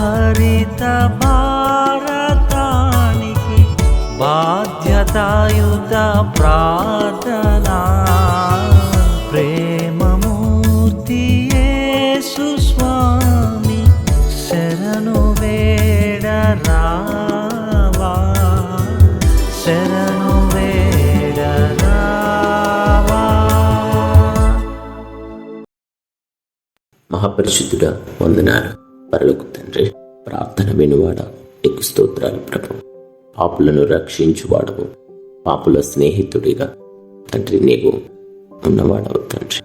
హరిత భారతానికి బాధ్యతాయుత ప్రార్థనా. ప్రేమమూర్తి స్వామి శరణు వేడరా మహాపరిశుద్ధుడ వందనాలు. పరలోకు తండ్రి ప్రార్థన వినువాడ? నీకు స్తోత్రాలు ప్రభు. పాపులను రక్షించువాడవు. పాపుల స్నేహితుడిగా తండ్రి నీవు ఉన్నవాడవు తండ్రి.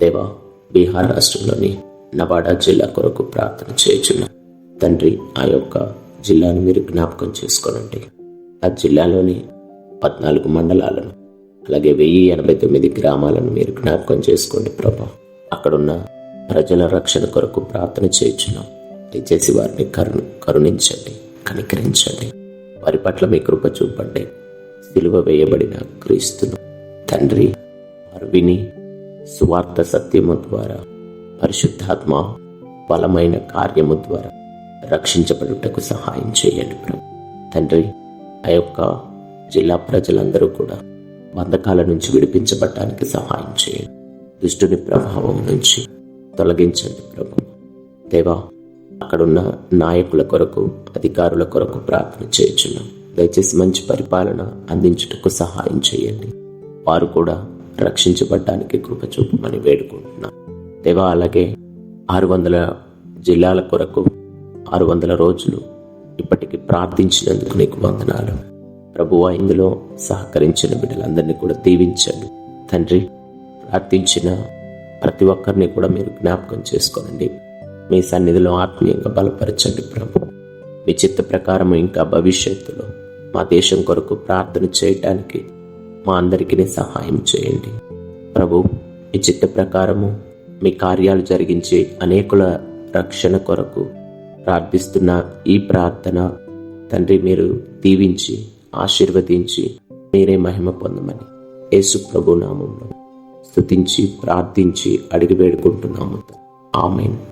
దేవా బీహార్ రాష్ట్రంలోని నవాడా జిల్లా కొరకు ప్రార్థన చేయుచున్న తండ్రి ఆ యొక్క జిల్లాను మీరు జ్ఞాపకం చేసుకోనండి. ఆ జిల్లాలోని పద్నాలుగు మండలాలను అలాగే వెయ్యి ఎనభై తొమ్మిది గ్రామాలను మీరు జ్ఞాపకం చేసుకోండి ప్రభా. అక్కడున్న ప్రజల రక్షణ కొరకు ప్రార్థన చేయించున్నాం. దయచేసి వారిని కరుణ కరుణించండి కనికరించండి. వారి పట్ల మీ కృప చూపండి. సిలువ వేయబడిన క్రీస్తును తండ్రి వారు విని స్వార్థ సత్యము ద్వారా పరిశుద్ధాత్మ బలమైన కార్యము ద్వారా రక్షించబడుటకు సహాయం చేయండి ప్రభు. తండ్రి ఆ యొక్క జిల్లా ప్రజలందరూ కూడా బంధకాల నుంచి విడిపించబడటానికి సహాయం చేయండి. దుష్టుని ప్రభావం నుంచి తొలగించండి ప్రభు. దేవా అక్కడున్న నాయకుల కొరకు అధికారుల కొరకు ప్రార్థన చేయుచున్నాం. దయచేసి మంచి పరిపాలన అందించుటకు సహాయం చేయండి. వారు కూడా రక్షించబడటానికి కృప చూపమని వేడుకుంటున్నాం. దేవా అలాగే ఆరు వందల జిల్లాల కొరకు ఆరు వందల రోజులు ఇప్పటికి ప్రార్థించినందుకు నీకు వందనాలు. ప్రభువా ఇందులో సహకరించిన బిడ్డలందరినీ కూడా దీవించండి. తండ్రి ప్రార్థించిన ప్రతి ఒక్కరిని కూడా మీరు జ్ఞాపకం చేసుకోనండి. మీ సన్నిధిలో ఆత్మీయంగా బలపరచండి ప్రభు. మీ చిత్త ప్రకారం ఇంకా భవిష్యత్తులో మా దేశం కొరకు ప్రార్థన చేయటానికి మా అందరికీ సహాయం చేయండి. ప్రభు మీ చిత్త ప్రకారము మీ కార్యాలు జరిగించి అనేకుల రక్షణ కొరకు ప్రార్థిస్తున్న ఈ ప్రార్థన తండ్రి మీరు దీవించి ఆశీర్వదించి మీరే మహిమ పొందమని యేసు ప్రభు నామంలో స్తుతించి ప్రార్థించి అడిగి వేడుకుంటున్నాము. ఆమెను.